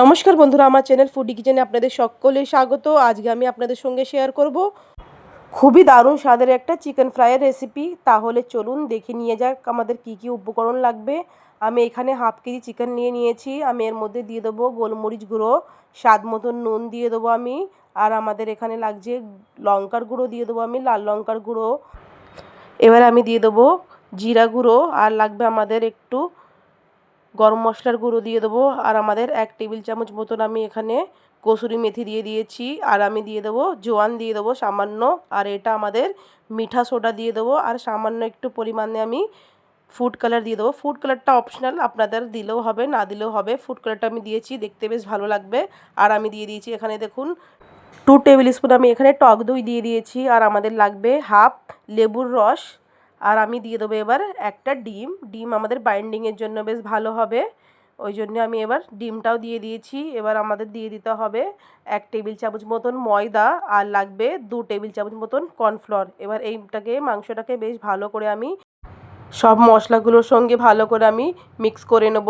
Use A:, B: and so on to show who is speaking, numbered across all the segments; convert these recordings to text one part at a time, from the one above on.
A: নমস্কার বন্ধুরা, আমার চ্যানেল ফুডি কিচেনে আপনাদের সকলে স্বাগত। আজকে আমি আপনাদের সঙ্গে শেয়ার করব খুবই দারুণ স্বাদের একটা চিকেন ফ্রাইয়ের রেসিপি তাহলে চলুন দেখে নিয়ে যাক আমাদের কি কি উপকরণ লাগবে। আমি এখানে হাফ কেজি চিকেন নিয়ে নিয়েছি। আমি এর মধ্যে দিয়ে দেবো গোলমরিচ গুঁড়ো, স্বাদ মতন নুন দিয়ে দেবো আমি। আর আমাদের এখানে লাগছে লঙ্কার গুঁড়ো দিয়ে দেবো আমি, লাল লঙ্কার গুঁড়ো। এবার আমি দিয়ে দেবো জিরা গুঁড়ো, আর লাগবে আমাদের একটু গরম মশলার গুঁড়ো দিয়ে দেবো আর আমাদের এক টেবিল চামচ মতন আমি এখানে কসুরি মেথি দিয়ে দিয়েছি। আর আমি দিয়ে দেবো জোয়ান দিয়ে দেবো সামান্য। আর এটা আমাদের মিঠা সোডা দিয়ে দেবো। আর সামান্য একটু পরিমাণে আমি ফুড কালার দিয়ে দেবো। ফুড কালারটা অপশনাল, আপনাদের দিলেও হবে, না দিলেও হবে। ফুড কালারটা আমি দিয়েছি, দেখতে বেশ ভালো লাগবে। আর আমি দিয়ে দিয়েছি এখানে দেখুন টু টেবিল স্পুন আমি এখানে টক দই দিয়ে দিয়েছি। আর আমাদের লাগবে হাফ লেবুর রস আর আমি দিয়ে দেবো এবার একটা ডিম। ডিম আমাদের বাইন্ডিংয়ের জন্য বেশ ভালো হবে। ওই জন্য আমি এবার ডিমটাও দিয়ে দিয়েছি। এবার আমাদের দিয়ে দিতে হবে এক টেবিল চামচ মতন ময়দা আর লাগবে দু টেবিল চামচ মতন কর্নফ্লোর এবার এইটাকে, মাংসটাকে বেশ ভালো করে আমি সব মশলাগুলোর সঙ্গে ভালো করে আমি মিক্স করে নেব।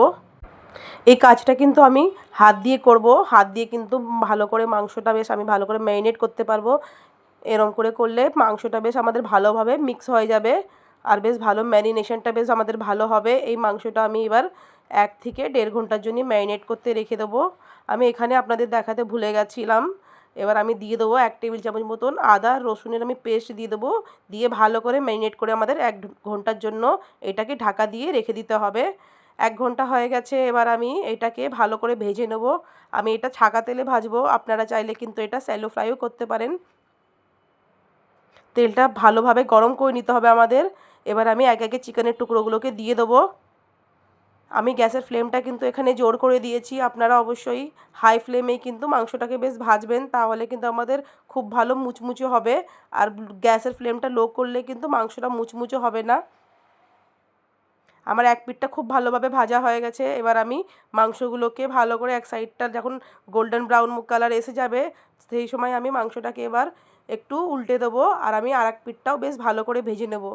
A: এই কাজটা কিন্তু আমি হাত দিয়ে করব। হাত দিয়ে কিন্তু ভালো করে মাংসটা বেশ আমি ভালো করে ম্যারিনেট করতে পারব। এরম করে করলে মাংসটা বেশ আমাদের ভালোভাবে মিক্স হয়ে যাবে। আর বেশ ভালো ম্যারিনেশনটা বেশ আমাদের ভালো হবে। এই মাংসটা আমি এবার এক থেকে দেড় ঘণ্টার জন্য ম্যারিনেট করতে রেখে দেবো। আমি এখানে আপনাদের দেখাতে ভুলে গেছিলাম। এবার আমি দিয়ে দেবো এক টেবিল চামচ মতন আদা, রসুনের আমি পেস্ট দিয়ে দেবো। দিয়ে ভালো করে ম্যারিনেট করে আমাদের এক ঘণ্টার জন্য এটাকে ঢাকা দিয়ে রেখে দিতে হবে। এক ঘণ্টা হয়ে গেছে, এবার আমি এটাকে ভালো করে ভেজে নেব। আমি এটা ছাকা তেলে ভাজবো। আপনারা চাইলে কিন্তু এটা স্যালো ফ্রাইও করতে পারেন। তেলটা ভালোভাবে গরম করে নিতে হবে আমাদের। এবার আমি এক একে চিকেনের টুকরোগুলোকে দিয়ে দেবো। আমি গ্যাসের ফ্লেমটা কিন্তু এখানে জোর করে দিয়েছি। আপনারা অবশ্যই হাই ফ্লেমেই কিন্তু মাংসটাকে বেশ ভাজবেন, তাহলে কিন্তু আমাদের খুব ভালো মুচমুচে হবে। আর গ্যাসের ফ্লেমটা লো করলে কিন্তু মাংসটা মুচমুচে হবে না। আমার এক পিঠটা খুব ভালোভাবে ভাজা হয়ে গেছে। এবার আমি মাংসগুলোকে ভালো করে এক সাইডটা যখন গোল্ডেন ব্রাউন কালার এসে যাবে, সেই সময় আমি মাংসটাকে এবার একটু উল্টে দেবো আর আমি আর এক পিঠটাও বেশ ভালো করে ভেজে নেব।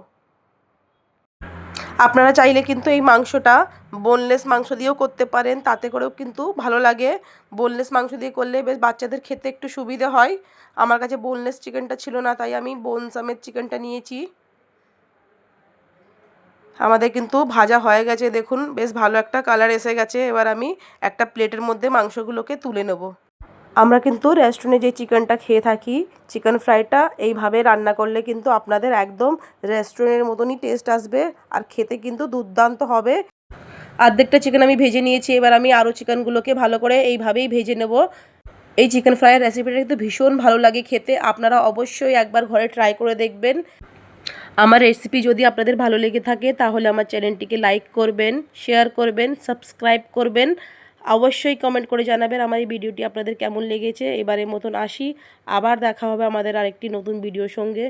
A: আপনারা চাইলে কিন্তু এই মাংসটা বোনলেস মাংস দিয়েও করতে পারেন, তাতে করেও কিন্তু ভালো লাগে। বোনলেস মাংস দিয়ে করলে বেশ বাচ্চাদের খেতে একটু সুবিধে হয়। আমার কাছে বোনলেস চিকেনটা ছিল না, তাই আমি বোন সামের চিকেনটা নিয়েছি। আমাদের কিন্তু ভাজা হয়ে গেছে, দেখুন, বেশ ভালো একটা কালার এসে গেছে। এবার আমি একটা প্লেটের মধ্যে মাংসগুলোকে তুলে নেব। আমরা কিন্তু রেস্টুরেন্টে যে চিকেনটা খেয়ে থাকি, চিকেন ফ্রাইটা এইভাবে রান্না করলে কিন্তু আপনাদের একদম রেস্টুরেন্টের মতনই টেস্ট আসবে আর খেতে কিন্তু দুর্দান্ত হবে। অর্ধেকটা চিকেন আমি ভেজে নিয়েছি, এবার আমি আরও চিকেনগুলোকে ভালো করে এইভাবেই ভেজে নেব। এই চিকেন ফ্রাইয়ের রেসিপিটা কিন্তু ভীষণ ভালো লাগে খেতে, আপনারা অবশ্যই একবার ঘরে ট্রাই করে দেখবেন। আমার রেসিপি যদি আপনাদের ভালো লেগে থাকে, তাহলে আমার চ্যানেলটিকে লাইক করবেন শেয়ার করবেন সাবস্ক্রাইব করবেন। অবশ্যই কমেন্ট করে জানাবেন আমার এই ভিডিওটি আপনাদের কেমন লেগেছে। এবারের মতন আসি। আবার দেখা হবে আমাদের আরেকটি নতুন ভিডিওর সঙ্গে।